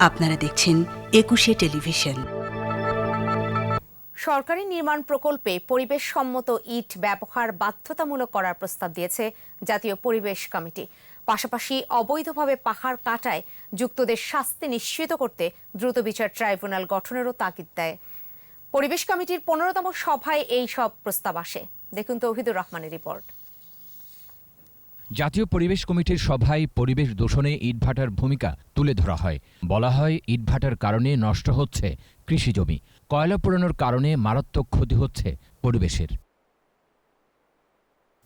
আপনারা দেখছেন একুশে টেলিভিশন। সরকারি নির্মাণ প্রকল্পে পরিবেশ সম্মত ইট ব্যবহার বাধ্যতামূলক করার প্রস্তাব দিয়েছে জাতীয় পরিবেশ কমিটি। পাশাপাশি অবৈধভাবে পাহাড় কাটায় যুক্তদের শাস্তি নিশ্চিত করতে দ্রুত বিচার ট্রাইব্যুনাল গঠনেরও তাগিদ দেয়। পরিবেশ কমিটির পনেরোতম সভায় এই সব প্রস্তাব আসে। দেখুন তৌহিদুর রহমানের রিপোর্ট। জাতীয় পরিবেশ কমিটির সভায় পরিবেশ দূষণে ইটভাটার ভূমিকা তুলে ধরা হয়। বলা হয়, ইটভাটার কারণে নষ্ট হচ্ছে কৃষিজমি কয়লা পোড়ানোর কারণে মারাত্মক ক্ষতি হচ্ছে পরিবেশের।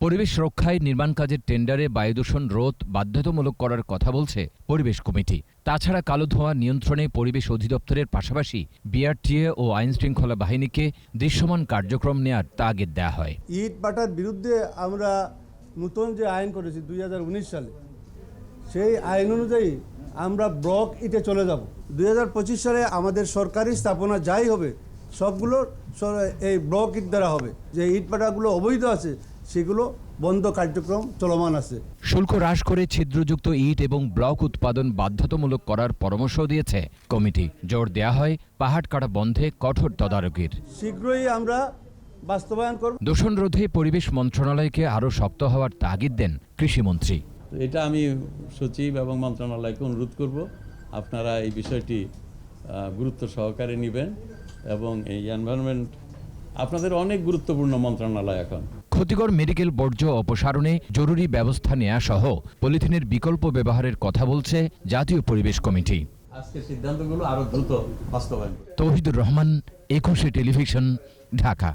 পরিবেশ রক্ষায় নির্মাণ কাজের টেন্ডারে বায়ুদূষণ রোধ বাধ্যতামূলক করার কথা বলছে পরিবেশ কমিটি। তাছাড়া কালো ধোঁয়া নিয়ন্ত্রণে পরিবেশ অধিদপ্তরের পাশাপাশি বিআরটিএ ও আইন শৃঙ্খলা বাহিনীকে দৃশ্যমান কার্যক্রম নেয়ার তাগিদ দেওয়া হয়। ইট ভাটার বিরুদ্ধে আমরা নতুন যে আইন করেছি দু হাজার উনিশ সালে। সেই আইন অনুযায়ী আমরা ব্লক ইটে চলে যাব। দু হাজার পঁচিশ সালে আমাদের সরকারি স্থাপনা যাই হবে সবগুলো এই ব্লক ইট দ্বারা হবে। যে ইট পাটাগুলো অবৈধ আছে সেগুলো বন্ধ কার্যক্রম চলমান আছে। শুল্ক হ্রাস করে ছিদ্রযুক্ত ইট এবং ব্লক উৎপাদন বাধ্যতামূলক করার পরামর্শ দিয়েছে কমিটি। জোর দেয়া হয় পাহাড় কাটা বন্ধে কঠোর তদারকির। শীঘ্রই আমরা বাস্তবায়ন করব। দূষণ রোধে পরিবেশ মন্ত্রণালয়কে আরও শক্ত হওয়ার তাগিদ দেন কৃষিমন্ত্রী। তো এটা আমি সচিব এবং মন্ত্রণালয়কে অনুরোধ করব আপনারা এই বিষয়টি গুরুত্ব সহকারে নেবেন এবং এই এনভায়রনমেন্ট আপনাদের অনেক গুরুত্বপূর্ণ মন্ত্রণালয় এখন। ক্ষতিকর মেডিকেল বর্জ্য অপসারণে জরুরি ব্যবস্থা নেওয়া সহ পলিথিনের বিকল্প ব্যবহারের কথা বলছে জাতীয় পরিবেশ কমিটি। আজকে সিদ্ধান্তগুলো আরও দ্রুত বাস্তবায়ন তৌহিদুর রহমান একুশে টেলিভিশন ঢাকা।